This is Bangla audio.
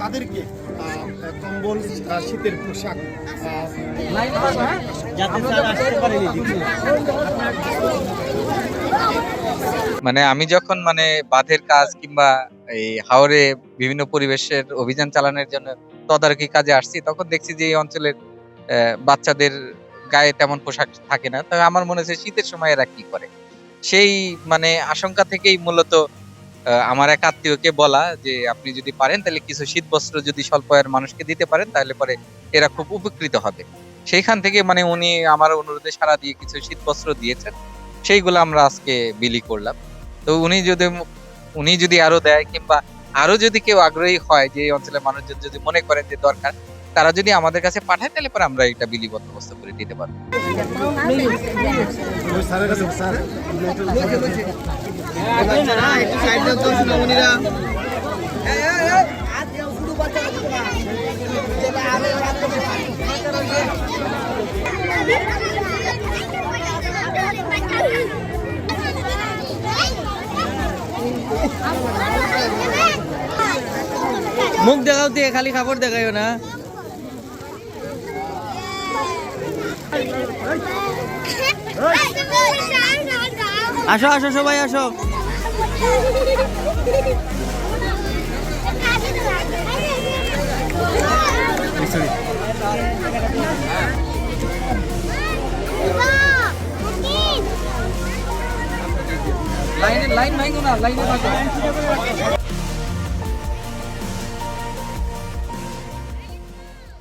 তাদেরকে কম্বল শীতের পোশাক মানে আমি যখন মানে বাঁধের কাজ কিংবা এই হাওরে বিভিন্ন পরিবেশের অভিযান চালানোর জন্য তদারকি কাজে আসছি তখন দেখছি যে এই অঞ্চলের আহ, বাচ্চাদের গায়ে তেমন পোশাক থাকে না। তবে আমার মনে হচ্ছে শীতের সময় এরা কি করে? সেই মানে আশঙ্কা থেকেই মূলত আমার এক আত্মীয়কে বলা যে, আপনি যদি পারেন, তাহলে কিছু শীত বস্ত্র যদি স্বল্প আয়ের মানুষকে দিতে পারেন, তাহলে পরে এরা খুব উপকৃত হবে। সেইখান থেকে মানে উনি আমার অনুরোধে সারা দিয়ে কিছু শীত বস্ত্র দিয়েছেন। সেইগুলো আমরা আজকে বিলি করলাম। তো উনি যদি উনি যদি আরও দেয় কিংবা আরও যদি কেউ আগ্রহী হয়, যে অঞ্চলের মানুষজন যদি মনে করেন যে দরকার তারা যদি আমাদের কাছে পাঠায়, তাহলে পরে আমরা এটা বিলি বন্দোবস্ত করে দিতে পারব। মুখ দেখাও দিয়ে খালি খাবার দেখাইও না। আসো আসো সবাই আসো। লাইনে লাইন ভাঙো না লাইনে